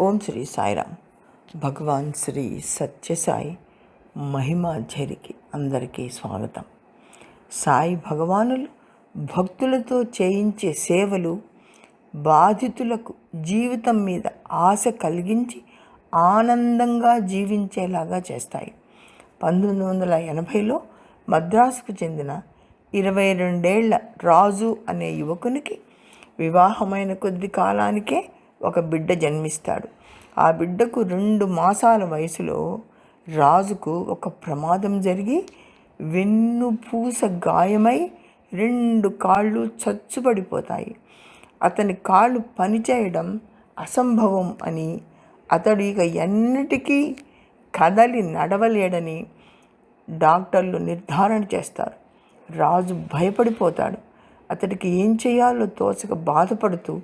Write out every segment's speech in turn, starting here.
ఓం శ్రీ సాయిరామ్. భగవాన్ శ్రీ సత్యసాయి మహిమాఝరికి అందరికీ స్వాగతం. సాయి భగవానులు భక్తులతో చేయించే సేవలు బాధితులకు జీవితం మీద ఆశ కలిగించి ఆనందంగా జీవించేలాగా చేస్తాయి. పంతొమ్మిది వందల ఎనభైలో మద్రాసుకు చెందిన ఇరవై రెండేళ్ళ రాజు అనే యువకునికి వివాహమైన కొద్ది కాలానికే ఒక బిడ్డ జన్మిస్తాడు. ఆ బిడ్డకు రెండు మాసాల వయసులో రాజుకు ఒక ప్రమాదం జరిగి వెన్నుపూస గాయమై రెండు కాళ్ళు చచ్చుపడిపోతాయి అతని కాళ్ళు పనిచేయడం అసంభవం అని అతడు ఇక ఎన్నటికీ కదలి నడవలేడని డాక్టర్లు నిర్ధారణ చేస్తారు. రాజు భయపడిపోతాడు. అతడికి ఏం చేయాలో తోచక బాధపడుతూ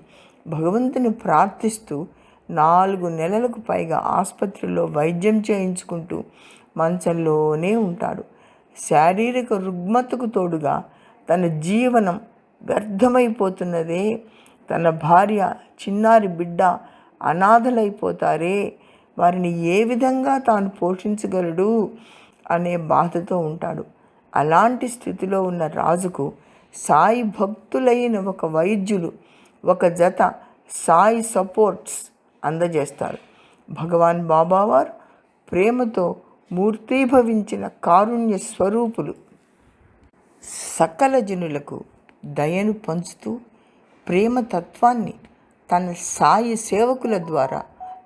భగవంతుని ప్రార్థిస్తూ నాలుగు నెలలకు పైగా ఆసుపత్రిలో వైద్యం చేయించుకుంటూ మంచంలోనే ఉంటాడు. శారీరక రుగ్మతకు తోడుగా తన జీవనం వ్యర్థమైపోతున్నదే. తన భార్య చిన్నారి బిడ్డ అనాథలైపోతారే. వారిని ఏ విధంగా తాను పోషించగలడు అనే బాధతో ఉంటాడు. అలాంటి స్థితిలో ఉన్న రాజుకు సాయి భక్తులైన ఒక వైద్యులు ఒక జత సాయి సపోర్ట్స్ అందజేస్తారు. భగవాన్ బాబావారు ప్రేమతో మూర్తీభవించిన కారుణ్య స్వరూపులు. సకల జనులకు దయను పంచుతూ ప్రేమ తత్వాన్ని తన సాయి సేవకుల ద్వారా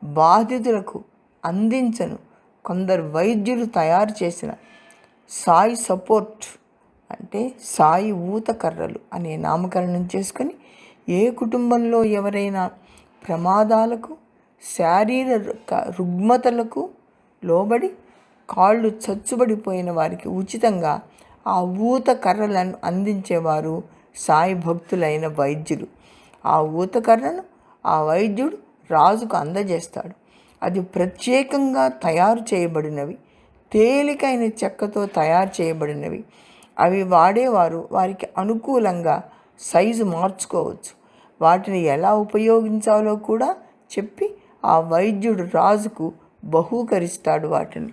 బాధితులకు అందించను. కొందరు వైద్యులు తయారు చేసిన సాయి సపోర్ట్ అంటే సాయి ఊత కర్రలు అనే నామకరణం చేసుకొని ఏ కుటుంబంలో ఎవరైనా ప్రమాదాలకు శారీరక రుగ్మతలకు లోబడి కాళ్ళు చచ్చుబడిపోయిన వారికి ఉచితంగా ఆ ఊత కర్రలను అందించేవారు సాయి భక్తులైన వైద్యులు. ఆ ఊత కర్రను ఆ వైద్యుడు రాజుకు అందజేస్తాడు. అది ప్రత్యేకంగా తయారు చేయబడినవి తేలికైన చెక్కతో తయారు చేయబడినవి. అవి వాడేవారు వారికి అనుకూలంగా సైజు మార్చుకోవచ్చు. వాటిని ఎలా ఉపయోగించాలో కూడా చెప్పి ఆ వైద్యుడు రాజుకు బహూకరిస్తాడు వాటిని.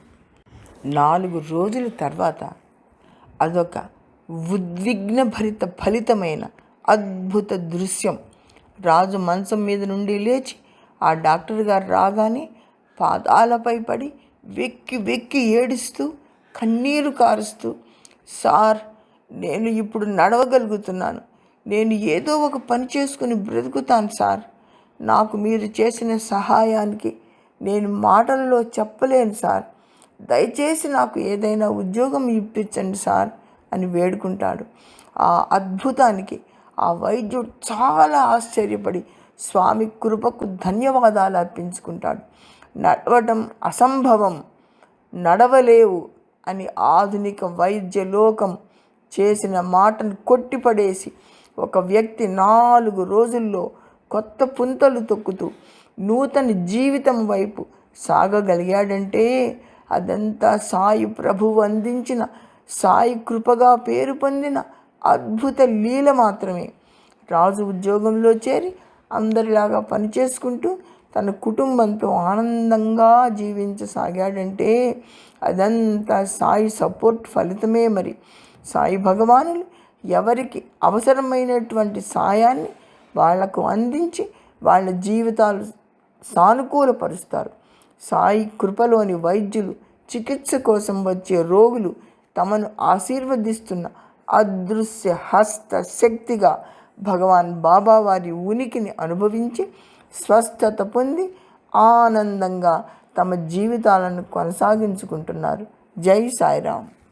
నాలుగు రోజుల తర్వాత అదొక ఉద్విగ్నభరిత ఫలితమైన అద్భుత దృశ్యం. రాజు మంచం మీద నుండి లేచి ఆ డాక్టర్ గారు రాగానే పాదాలపై పడి వెక్కి వెక్కి ఏడుస్తూ కన్నీరు కారుస్తూ సార్ నేను ఇప్పుడు నడవగలుగుతున్నాను. నేను ఏదో ఒక పని చేసుకుని బ్రతుకుతాను సార్. నాకు మీరు చేసిన సహాయానికి నేను మాటల్లో చెప్పలేను సార్. దయచేసి నాకు ఏదైనా ఉద్యోగం ఇప్పించండి సార్ అని వేడుకుంటాడు. ఆ అద్భుతానికి ఆ వైద్యుడు చాలా ఆశ్చర్యపడి స్వామి కృపకు ధన్యవాదాలు అర్పించుకుంటాడు. నడవటం అసంభవం. నడవలేవు అని ఆధునిక వైద్య లోకం చేసిన మాటను కొట్టిపడేసి ఒక వ్యక్తి నాలుగు రోజుల్లో కొత్త పుంతలు తొక్కుతూ నూతన జీవితం వైపు సాగగలిగాడంటే అదంతా సాయి ప్రభువు అందించిన సాయి కృపగా పేరు పొందిన అద్భుత లీల మాత్రమే. రాజు ఉద్యోగంలో చేరి అందరిలాగా పనిచేసుకుంటూ తన కుటుంబంతో ఆనందంగా జీవించసాగాడంటే అదంతా సాయి సపోర్ట్ ఫలితమే మరి. సాయి భగవానులు ఎవరికి అవసరమైనటువంటి సాయాన్ని వాళ్ళకు అందించి వాళ్ళ జీవితాలు సానుకూలపరుస్తారు. సాయి కృపలోని వైద్యులు చికిత్స కోసం వచ్చే రోగులు తమను ఆశీర్వదిస్తున్న అదృశ్య హస్త శక్తిగా భగవాన్ బాబా వారి ఉనికిని అనుభవించి స్వస్థత పొంది ఆనందంగా తమ జీవితాలను కొనసాగించుకుంటున్నారు. జై సాయిరామ్.